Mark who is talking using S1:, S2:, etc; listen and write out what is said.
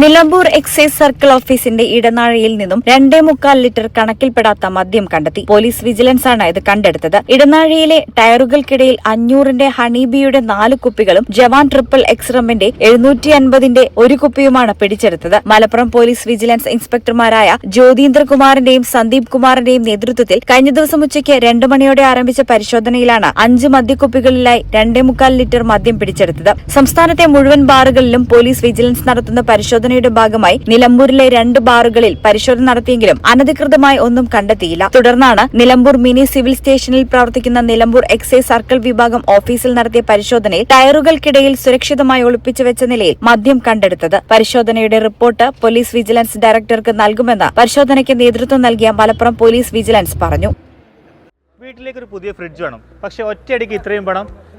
S1: Nilambur excise circle ഓഫീസിന്റെ ഇടനാഴിയിൽ നിന്നും രണ്ടേ മുക്കാൽ ലിറ്റർ കണക്കിൽപ്പെടാത്ത മദ്യം കണ്ടെത്തി. പോലീസ് വിജിലൻസ് ആണ് ഇത് കണ്ടെടുത്തത്. ഇടനാഴിയിലെ ടയറുകൾക്കിടയിൽ അഞ്ഞൂറിന്റെ ഹണിബിയുടെ നാല് കുപ്പികളും ജവാൻ ട്രിപ്പിൾ എക്സ് റമ്മിന്റെ എഴുന്നൂറ്റി അൻപതിന്റെ ഒരു കുപ്പിയുമാണ് പിടിച്ചെടുത്തത്. മലപ്പുറം പോലീസ് വിജിലൻസ് ഇൻസ്പെക്ടർമാരായ ജ്യോതീന്ദ്രകുമാറിന്റെയും സന്ദീപ് കുമാറിന്റെയും നേതൃത്വത്തിൽ കഴിഞ്ഞ ദിവസം ഉച്ചയ്ക്ക് രണ്ടു മണിയോടെ ആരംഭിച്ച പരിശോധനയിലാണ് അഞ്ച് മദ്യക്കുപ്പികളിലായി രണ്ടേ മുക്കാൽ ലിറ്റർ മദ്യം പിടിച്ചെടുത്തത്. സംസ്ഥാനത്തെ മുഴുവൻ ബാറുകളിലും പോലീസ് വിജിലൻസ് നടത്തുന്ന പരിശോധനയുടെ ഭാഗമായി നിലമ്പൂരിലെ രണ്ട് ബാറുകളിൽ പരിശോധന നടത്തിയെങ്കിലും അനധികൃതമായി ഒന്നും കണ്ടെത്തിയില്ല. തുടർന്നാണ് നിലമ്പൂർ മിനി സിവിൽ സ്റ്റേഷനിൽ പ്രവർത്തിക്കുന്ന നിലമ്പൂർ എക്സൈസ് സർക്കിൾ വിഭാഗം ഓഫീസിൽ നടത്തിയ പരിശോധനയിൽ ടയറുകൾക്കിടയിൽ സുരക്ഷിതമായി ഒളിപ്പിച്ചു വെച്ച നിലയിൽ മദ്യം കണ്ടെടുത്തത്. പരിശോധനയുടെ റിപ്പോർട്ട് പോലീസ് വിജിലൻസ് ഡയറക്ടർക്ക് നൽകുമെന്ന് പരിശോധനയ്ക്ക് നേതൃത്വം നൽകിയ മലപ്പുറം പോലീസ് വിജിലൻസ് പറഞ്ഞു.
S2: വീട്ടിലേക്ക് ഒരു പുതിയ ഫ്രിഡ്ജ് വേണം. പക്ഷെ ഒറ്റയടിക്ക് ഇത്രയും പണം